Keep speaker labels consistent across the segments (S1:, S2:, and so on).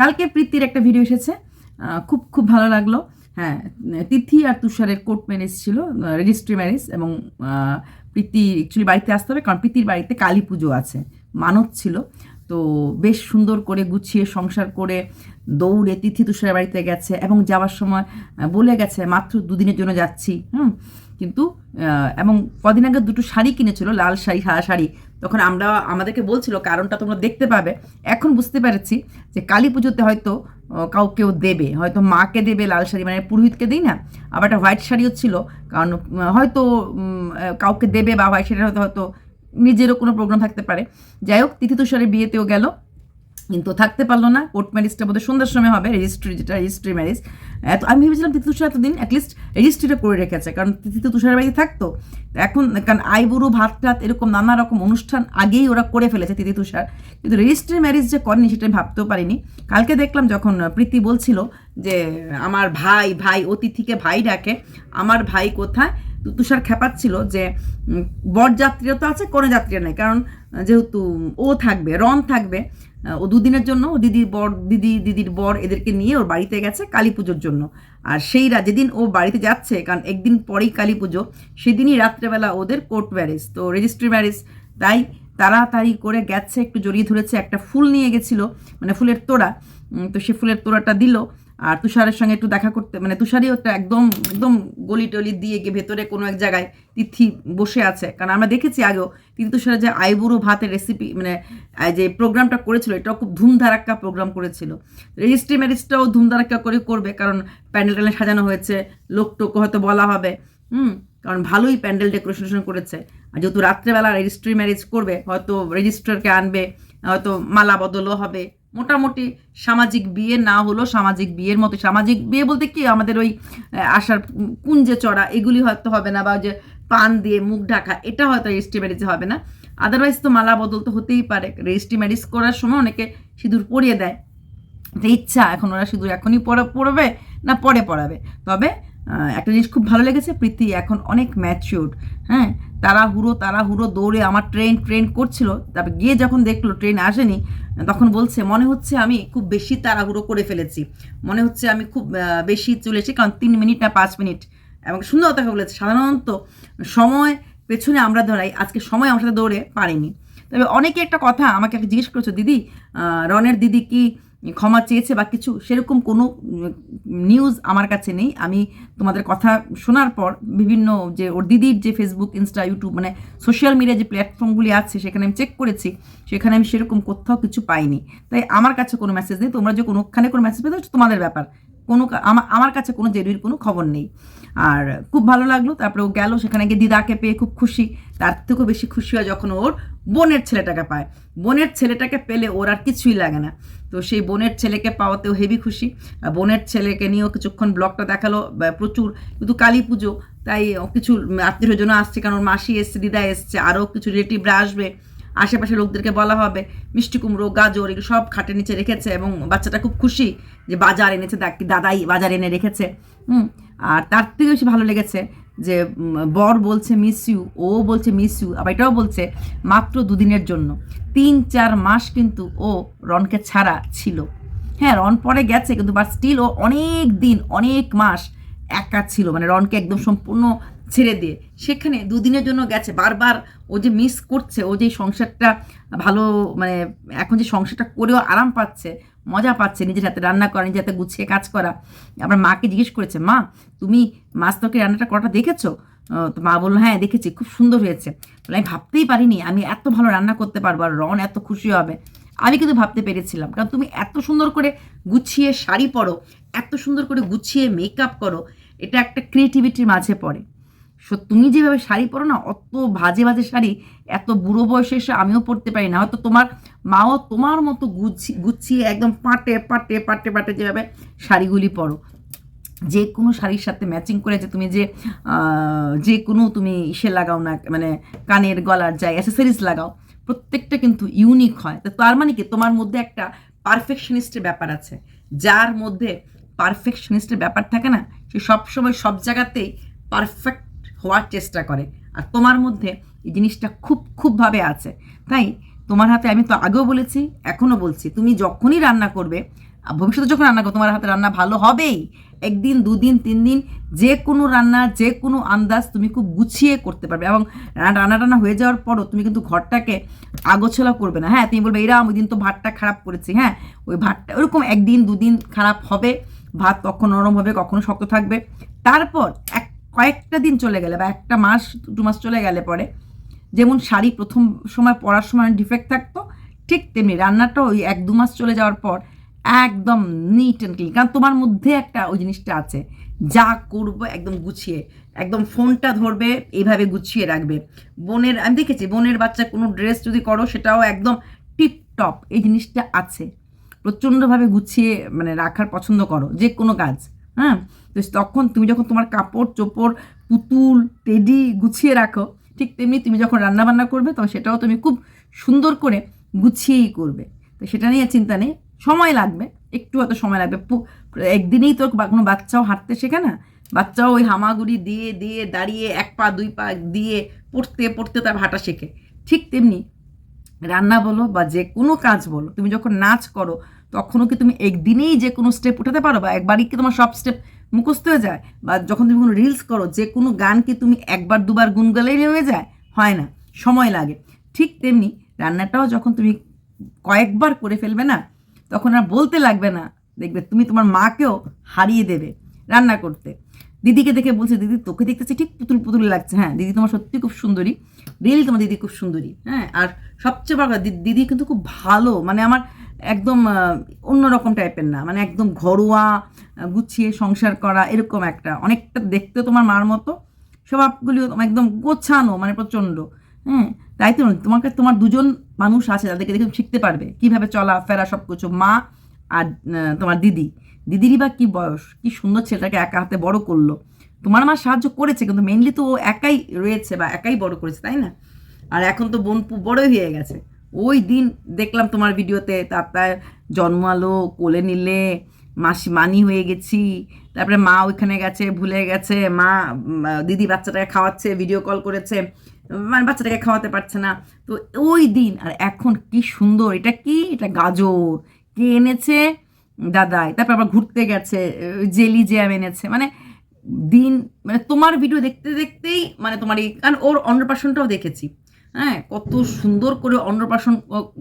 S1: কালকে প্রীতির একটা ভিডিও এসেছে। খুব খুব ভালো লাগল। হ্যাঁ তিথি আর তুষারের কোর্ট ম্যারেজ ছিল রেজিস্ট্রি ম্যারেজ এবং প্রীতি অ্যাকচুয়ালি বাড়িতে আসতে হবে কারণ প্রীতির বাড়িতে কালী পুজো আছে, মানত ছিল। তো বেশ সুন্দর করে গুছিয়ে সংসার করে দৌড়ে তিথি তুষারের বাড়িতে গেছে এবং যাওয়ার সময় বলে গেছে, মাত্র দুদিনের জন্য যাচ্ছি। হুম? কিন্তু এবং কদিন আগে দুটো শাড়ি কিনেছিল, লাল শাড়ি, সাদা শাড়ি। তখন আমরা, আমাদেরকে বলছিল, কারণটা তোমরা দেখতে পাবে। এখন বুঝতে পেরেছি যে কালী পুজোতে হয়তো কাউকেও দেবে। হয়তো মাকে দেবে লাল শাড়ি মানে পুরোহিতকে দিই না, আবার একটা হোয়াইট শাড়িও ছিল। কারণ হয়তো কাউকে দেবে বা হোয়াইট শাড়ি হয়তো হয়তো নিজেরও কোনো প্রোগ্রাম থাকতে পারে। যাই হোক তিথি তুষারের বিয়েতেও গেল। কিন্তু থাকতে পারল না। কোর্ট ম্যারেজটা বোধহয় সন্ধ্যার সময় হবে রেজিস্ট্রি যেটা রেজিস্ট্রি ম্যারেজ এত আমি ভেবেছিলাম তিথি তুষার এতদিন অ্যাটলিস্ট রেজিস্ট্রিটা করে রেখেছে, কারণ তিথি তো তুষারের বাড়িতে থাকতো। এখন কারণ আইবুড়ো ভাত টাত এরকম নানা রকম অনুষ্ঠান আগেই ওরা করে ফেলেছে তিথি তুষার। কিন্তু রেজিস্ট্রি ম্যারেজ যে করেনি সেটা আমি ভাবতেও পারিনি। কালকে দেখলাম যখন প্রীতি বলছিল যে, আমার ভাই ভাই অতিথিকে ভাই ডাকে, আমার ভাই কোথায়? তুষার খেপাচ্ছিল যে বরযাত্রীরা তো আছে কোনো যাত্রীরা নেই। কারণ যেহেতু ও থাকবে রন থাকবে ও দুদিনের জন্য দিদির বর, দিদি, দিদির বর এদেরকে নিয়ে ওর বাড়িতে গেছে কালী পুজোর জন্য। আর সেই যেদিন ও বাড়িতে যাচ্ছে, কারণ একদিন পরেই কালী পুজো, সেদিনই রাত্রেবেলা ওদের কোর্ট ম্যারেজ তো রেজিস্ট্রি ম্যারেজ তাই তাড়াতাড়ি করে গেছে, একটু জড়িয়ে ধরেছে, একটা ফুল নিয়ে গেছিল মানে ফুলের তোড়া তো সে ফুলের তোড়াটা দিল আর তুষারের সঙ্গে একটু দেখা করতে মানে তুষারই একটা একদম একদম গলি টলি দিয়ে গিয়ে ভেতরে কোনো এক জায়গায় তিথি বসে আছে। কারণ আমরা দেখেছি আগেও তিথি তুষারের যে আইবুড়ো ভাতের রেসিপি মানে যে প্রোগ্রামটা করেছিল, এটাও খুব ধুমধারাক্কা প্রোগ্রাম করেছিল। রেজিস্ট্রি ম্যারেজটাও ধুমধারাক্কা করে করবে, কারণ প্যান্ডেল ট্যান্ডেল সাজানো হয়েছে লোক টোক হয়তো বলা হবে, হুম? কারণ ভালোই প্যান্ডেল ডেকোরেশন করেছে। আর যেহেতু রাত্রেবেলা রেজিস্ট্রি ম্যারেজ করবে, হয়তো রেজিস্ট্রারকে আনবে, হয়তো মালা বদলও হবে মোটামুটি সামাজিক বিয়ে না হলো সামাজিক বিয়ের মতো। সামাজিক বিয়ে বলতে কি? আমাদের ওই আসার কুঞ্জে চড়া, এগুলি হয়তো হবে না বা যে পান দিয়ে মুখ ঢাকা, এটা হয়তো রেজিস্ট্রি ম্যারেজে হবে না। আদারওয়াইজ তো মালা বদল তো হতেই পারে। রেজিস্ট্রি ম্যারেজ করার সময় অনেকে সিঁদুর পরিয়ে দেয়। যে ইচ্ছা, এখন ওরা সিঁদুর এখনই পরে পড়বে না পরে পড়াবে তবে একটা জিনিস খুব ভালো লেগেছে, প্রীতি এখন অনেক ম্যাচিউর্ড হ্যাঁ? তারা হুড়ো তারা হুড়ো দৌড়ে আমার ট্রেন ট্রেন করছিল। তারপর গিয়ে যখন দেখল ট্রেন আসেনি, তখন বলছে, মনে হচ্ছে আমি খুব বেশি তাড়াহুড়ো করে ফেলেছি। মনে হচ্ছে আমি খুব বেশি চলেছি কারণ তিন মিনিট না পাঁচ মিনিট এবং সুন্দর কথা বলেছে। সাধারণত সময় পেছনে আমরা দৌড়াই, আজকে সময় আমার সাথে দৌড়ে পারিনি। তবে অনেকে একটা কথা আমাকে জিজ্ঞেস করেছ, দিদি রনের দিদি কি ক্ষমা চেয়েছে বা কিছু, সেরকম কোনো নিউজ আমার কাছে নেই। আমি তোমাদের কথা শোনার পর বিভিন্ন যে ওর দিদির যে ফেসবুক ইনস্টা ইউটিউব মানে সোশ্যাল মিডিয়া যে প্ল্যাটফর্মগুলি আছে, সেখানে আমি চেক করেছি, সেখানে আমি সেরকম কোথাও কিছু পাইনি। তাই আমার কাছে কোনো মেসেজ নেই। তোমরা যে কোনোখানে কোনো মেসেজ পেতে তোমাদের ব্যাপার। কোনো আমার কাছে কোনো জরুরি কোনো খবর নেই। আর খুব ভালো লাগল। তারপরে ও গেল, সেখানে গিয়ে দিদাকে পেয়ে খুব খুশি। তার থেকেও বেশি খুশি হয় যখন ওর বোনের ছেলেটাকে পায়। বোনের ছেলেটাকে পেলে ওর আর কিছুই লাগে না। তো সেই বোনের ছেলেকে পাওয়াতেও হেভি খুশি। বোনের ছেলেকে নিয়েও কিছুক্ষণ ব্লগটা দেখাল প্রচুর, কিন্তু কালী পুজো, তাই কিছু আত্মীয় স্বজন আসছে, কারণ মাসি এসছে, দিদা এসছে, আরও কিছু রিলেটিভরা আসবে। আশেপাশে লোকদেরকে বলা হবে, মিষ্টি কুমড়ো, গাজর, এগুলো সব খাটের নিচে রেখেছে এবং বাচ্চাটা খুব খুশি যে বাজার এনেছে দাদাই বাজার এনে রেখেছে। হুম আর তার থেকে বেশি ভালো লেগেছে যে বর বলছে মিস ইউ ও বলছে মিস ইউ আবার এটাও বলছে, মাত্র দুদিনের জন্য। তিন, চার মাস কিন্তু ও রনকে ছাড়া ছিল। হ্যাঁ রন পরে গেছে, কিন্তু বাট স্টিল ও অনেক দিন, অনেক মাস একা ছিল। মানে রনকে একদম সম্পূর্ণ ছেড়ে দিয়ে সেখানে দুদিনের জন্য গেছে। বারবার ও যে মিস করছে, ও যে সংসারটা ভালো মানে এখন যে সংসারটা করেও আরাম পাচ্ছে মজা পাচ্ছে, নিজের হাতে রান্না করা, নিজের হাতে গুছিয়ে কাজ করা। আবার মাকে জিজ্ঞেস করেছে, মা, তুমি মাছ তরকারি রান্নাটা করাটা দেখেছ? তো মা বলল হ্যাঁ দেখেছি, খুব সুন্দর হয়েছে। বলে, আমি ভাবতেই পারিনি আমি এত ভালো রান্না করতে পারব আর রন এত খুশি হবে। আমি কিন্তু ভাবতে পেরেছিলাম, কারণ তুমি এত সুন্দর করে গুছিয়ে শাড়ি পরো, এত সুন্দর করে গুছিয়ে মেকআপ করো, এটা একটা ক্রিয়েটিভিটির মাঝে পড়ে। তুমি যেভাবে শাড়ি পরো না, অত বাজে বাজে শাড়ি, এত বুড়ো বয়সে এসে আমিও পরতে পারি না। হয়তো তোমার মাও তোমার মতো গুছিয়ে গুছিয়ে একদম পাটে পাটে পাটে পাটে যেভাবে শাড়িগুলি পরো। যে কোনো শাড়ির সাথে ম্যাচিং করে যে তুমি যে যে কোনো তুমি ইসে লাগাও না মানে কানের গলার যাই অ্যাসেসরিজ লাগাও, প্রত্যেকটা কিন্তু ইউনিক হয়। তো তার মানে কি? তোমার মধ্যে একটা পারফেকশনিস্টের ব্যাপার আছে। যার মধ্যে পারফেকশনিস্টের ব্যাপার থাকে না, সে সবসময় সব জায়গাতেই পারফেক্ট হওয়ার চেষ্টা করে। আর তোমার মধ্যে এই জিনিসটা খুব খুবভাবে আছে। তাই তোমার হাতে আমি তো আগেও বলেছি, এখনও বলছি, তুমি যখনই রান্না করবে ভবিষ্যতে যখন রান্না করো তোমার হাতে রান্না ভালো হবেই। একদিন, দুদিন তিন দিন যে কোনো রান্না যে কোনো আন্দাজ তুমি খুব গুছিয়ে করতে পারবে। এবং রান্না টান্না হয়ে যাওয়ার পরও তুমি কিন্তু ঘরটাকে আগোছালা করবে না। হ্যাঁ তুমি বলবে এরাম ওই দিন তো ভাতটা খারাপ করেছি। হ্যাঁ ওই ভাতটা, ওরকম একদিন, দুদিন খারাপ হবে, ভাত কখনো নরম হবে, কখনো শক্ত থাকবে। তারপর কয়েকটা দিন চলে গেলে বা একটা মাস, দু মাস চলে গেলে পরে, যেমন শাড়ি প্রথম সময় পরার সময় ডিফেক্ট থাকতো, ঠিক তেমনি রান্নাটা ওই এক, দু মাস চলে যাওয়ার পর একদম নিট অ্যান্ড ক্লিন কারণ তোমার মধ্যে একটা ওই জিনিসটা আছে, যা করব একদম গুছিয়ে, একদম ফোনটা ধরবে, এইভাবে গুছিয়ে রাখবে। বোনের, আমি দেখেছি বোনের বাচ্চা কোনো ড্রেস যদি করো, সেটাও একদম টিপ টপ এই জিনিসটা আছে। প্রচণ্ডভাবে গুছিয়ে মানে রাখার পছন্দ করো যে কোনো কাজ। হ্যাঁ? তো তখন তুমি যখন তোমার কাপড়, চোপড়, পুতুল, টেডি গুছিয়ে রাখো, ঠিক তেমনি তুমি যখন রান্না বান্না করবে, তখন সেটাও তুমি খুব সুন্দর করে গুছিয়েই করবে। তো সেটা নিয়ে চিন্তা নেই, সময় লাগবে, একটু হয়তো সময় লাগবে। একদিনেই তো কোনো বাচ্চাও হাঁটতে শেখে না। বাচ্চাও ওই হামাগুড়ি দিয়ে দিয়ে, দাঁড়িয়ে, এক পা, দুই পা দিয়ে পড়তে পড়তে তার হাঁটা শেখে। ঠিক তেমনি রান্না বলো বা যে কোনো কাজ বলো, তুমি যখন নাচ করো, তখনও কি তুমি একদিনেই যে কোনো স্টেপ উঠাতে পারো? বা একবারই কি তোমার সব স্টেপ মুখস্থ হয়ে যায়? বা যখন তুমি কোনো রিলস করো, যে কোনো গান কি তুমি একবার, দুবার গুনগালেই হয়ে যায়? হয় না, সময় লাগে। ঠিক তেমনি রান্নাটাও যখন তুমি কয়েকবার করে ফেলবে না, তখন আর বলতে লাগবে না, দেখবে তুমি তোমার মাকেও হারিয়ে দেবে রান্না করতে। দিদিকে দেখে বলছে দিদি তোকে দেখতেছি ঠিক পুতুল পুতুল লাগছে। হ্যাঁ দিদি তোমার সত্যি খুব সুন্দরী। রিয়েলি তোমার দিদি খুব সুন্দরী। হ্যাঁ আর সবচেয়ে বড় কথা, দিদি কিন্তু খুব ভালো। মানে আমার একদম অন্যরকম টাইপের না। মানে একদম ঘরোয়া গুছিয়ে সংসার করা এরকম একটা। অনেকটা দেখতে তোমার মার মতো। স্বভাবগুলিও একদম গোছানো মানে প্রচণ্ড। হ্যাঁ তাই তো তোমাকে তোমার দুজন মানুষ আছে তাদেরকে দেখে শিখতে পারবে। কীভাবে চলা ফেরা সব কিছু মা আর তোমার দিদি। দিদিরই বা কি বয়স? কি সুন্দর ছেলেটাকে একা হাতে বড় করল। তোমার মা সাহায্য করেছে, কিন্তু মেনলি তো ও একাই রয়েছে বা একাই বড় করেছে, তাই না? আর এখন তো বোন বড়ই হয়ে গেছে। ওই দিন দেখলাম তোমার ভিডিওতে, তার জন্মালো কোলে নিলে মাসি মানি হয়ে গেছি, তারপরে মা ওইখানে গেছে, ভুলে গেছে, মা দিদি বাচ্চাটাকে খাওয়াচ্ছে ভিডিও কল করেছে মানে বাচ্চাটাকে খাওয়াতে পারছে না। তো ওই দিন, আর এখন কি সুন্দর, এটা কি? এটা গাজর। কে এনেছে? দাদাই, তারপর আবার ঘুরতে গেছে জেলি জ্যাম এনেছে। মানে দিন মানে তোমার ভিডিও দেখতে দেখতেই মানে তোমার এই, কারণ ওর অন্নপ্রাশনটাও দেখেছি। হ্যাঁ কত সুন্দর করে অন্নপ্রাশন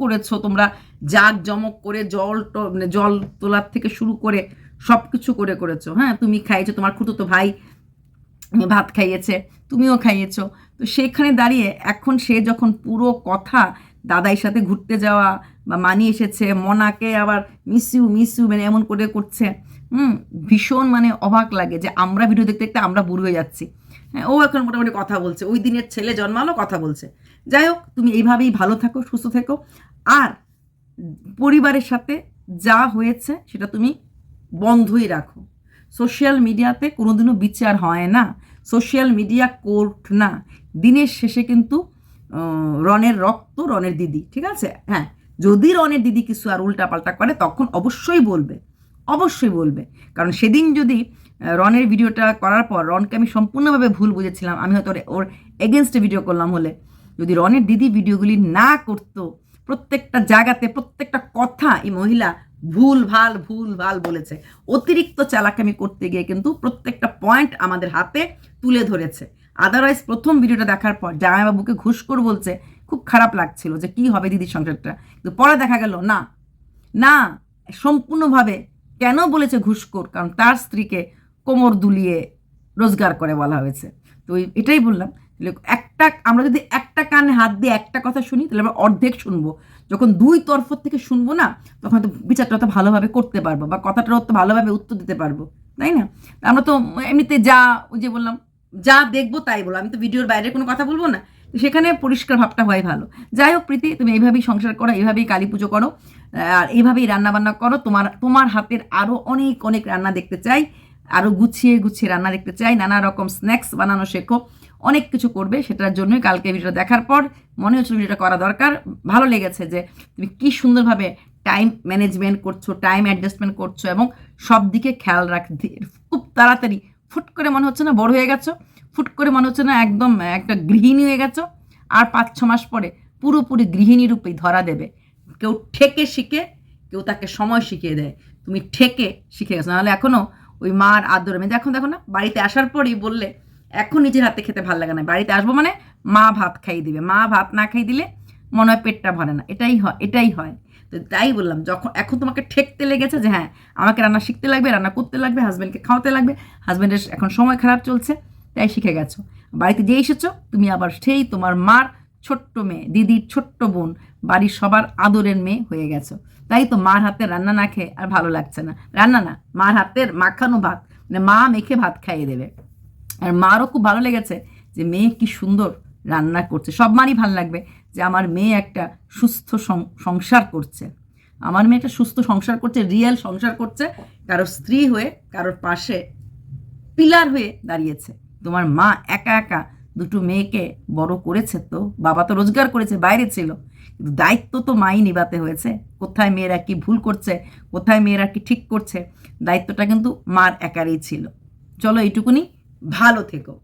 S1: করেছ তোমরা। জাগ জমক করে জল মানে জল তোলার থেকে শুরু করে সব কিছু করে করেছ। হ্যাঁ তুমি খাইয়েছো, তোমার তো ভাই ভাত খাইয়েছে, তুমিও খাইয়েছো। তো সেখানে দাঁড়িয়ে এখন সে যখন পুরো কথা দাদাই সাথে ঘুরতে যাওয়া বা মানি এসেছে, মনাকে আবার মিস ইউ মিস ইউ মানে এমন করে করছে। হুম, ভীষণ মানে অবাক লাগে যে আমরা ভিডিও দেখতে দেখতে আমরা বুড়ো হয়ে যাচ্ছি। হ্যাঁ ও এখন মোটামুটি কথা বলছে। ওই দিনের ছেলে জন্মালো, কথা বলছে। যাই হোক, তুমি এইভাবেই ভালো থাকো, সুস্থ থেকো। আর পরিবারের সাথে যা হয়েছে সেটা তুমি বন্ধই রাখো। সোশ্যাল মিডিয়াতে কোনোদিনও বিচার হয় না। সোশ্যাল মিডিয়া কোর্ট না। দিনের শেষে কিন্তু রনের রক্ত রনের দিদি, ঠিক আছে? হ্যাঁ যদি রনের দিদি কিছু আর উল্টাপাল্টা করে, তখন অবশ্যই বলবে। অবশ্যই বলবে। কারণ সেদিন যদি রনের ভিডিওটা করার পর, রনকে আমি সম্পূর্ণভাবে ভুল বুঝেছিলাম। আমি হয়তো ওর- এগেনস্টে ভিডিও করলাম হলে। যদি রনের দিদি ভিডিওগুলি না করতো, প্রত্যেকটা জায়গাতে, প্রত্যেকটা কথা এই মহিলা ভুল, ভালো ভুল, ভালো বলেছে। অতিরিক্ত চালাকামি করতে গিয়ে কিন্তু প্রত্যেকটা পয়েন্ট আমাদের হাতে তুলে ধরেছে। আদারওয়াইজ প্রথম ভিডিওটা দেখার পর, জামাইবাবুকে ঘুষ ঘুষখোর বলছে খুব খারাপ লাগছিল যে কি হবে দিদির সংসারটা। কিন্তু পরে দেখা গেল, না। না, সম্পূর্ণভাবে কেন বলেছে ঘুষখোর? কারণ তার স্ত্রীকে কোমর দুলিয়ে রোজগার করে বলা হয়েছে। তো এটাই বললাম। একটা, আমরা যদি একটা কানে হাত দিয়ে একটা কথা শুনি, তাহলে আমরা অর্ধেক শুনব। যখন দুই তরফ থেকে শুনব না, তখন তো বিচারটা অত ভালোভাবে করতে পারব বা কথাটা অত ভালোভাবে উত্তর দিতে পারব। তাই না? আমরা তো এমনিতে যা ওই যে বললাম যা দেখব তাই বলো। আমি তো ভিডিওর বাইরে কোনো কথা বলব না। সেখানে পরিষ্কার ভাবটা হয় ভালো। যাই হোক প্রীতি, তুমি এইভাবেই সংসার করো, এইভাবেই কালী পুজো করো আর এইভাবেই রান্না বান্না করো। তোমার তোমার হাতের আরও অনেক অনেক রান্না দেখতে চাই আরও গুছিয়ে গুছিয়ে রান্না দেখতে চাই, নানা রকম স্ন্যাক্স বানানো শেখো। অনেক কিছু করবে, সেটার জন্যই কালকে ভিডিওটা দেখার পর মনে হচ্ছিল ভিডিওটা করা দরকার। ভালো লেগেছে যে তুমি কি সুন্দরভাবে টাইম ম্যানেজমেন্ট করছ টাইম অ্যাডজাস্টমেন্ট করছ এবং সব দিকে খেয়াল রাখ খুব তাড়াতাড়ি ফুট করে মনে হচ্ছে না বড় হয়ে গেছো? ফুট করে মনে হচ্ছে না একদম একটা গৃহিণী হয়ে গেছো? আর পাঁচ, ছ মাস পরে পুরোপুরি গৃহিণী রূপেই ধরা দেবে। কেউ ঠেকে শিখে, কেউ তাকে সময় শিখিয়ে দেয়। তুমি ঠেকে শিখে গেছো। নাহলে এখনও ওই মার আদর মেয়ে এখন দেখো না, বাড়িতে আসার পরেই বললে, এখন নিজের হাতে খেতে ভালো লাগে না। বাড়িতে আসব মানে মা ভাত খাইয়ে দিবে। মা ভাত না খাই দিলে মনে হয় পেটটা ভরে না। এটাই হয় এটাই হয়। তো তাই বললাম, যখন, এখন তোমাকে ঠেকতে লেগেছে যে হ্যাঁ আমাকে রান্না শিখতে লাগবে, রান্না করতে লাগবে হাজব্যান্ডকে খাওয়াতে লাগবে হাজব্যান্ডের এখন সময় খারাপ চলছে, তাই শিখে গেছো। বাড়িতে যে এসেছ, তুমি আবার সেই তোমার মার ছোট্ট মেয়ে, দিদির ছোট্ট বোন, বাড়ির সবার আদরের মেয়ে হয়ে গেছো। তাই তো মার হাতে রান্না না খেয়ে আর ভালো লাগছে না। রান্না না, মার হাতের মাখানো ভাত মানে মা মেখে ভাত খাইয়ে দেবে। আর মারও খুব ভালো লেগেছে যে মেয়ে কি সুন্দর রান্না করছে, সব মারই ভালো লাগবে। যে আমার মেয়ে একটা সুস্থ সংসার করছে। আমার মেয়ে একটা সুস্থ সংসার করছে রিয়েল সংসার করছে কারও স্ত্রী হয়ে, কারোর পাশে পিলার হয়ে দাঁড়িয়েছে। তোমার মা একা একা দুটো মেয়েকে বড় করেছে তো, বাবা তো রোজগার করেছে, বাইরে ছিল। কিন্তু দায়িত্ব তো মাই নিবাতে হয়েছে। কোথায় মেয়েরা কি ভুল করছে, কোথায় মেয়েরা কি ঠিক করছে, দায়িত্বটা কিন্তু মার একারই ছিল। চলো এইটুকুনি, ভালো থেকো।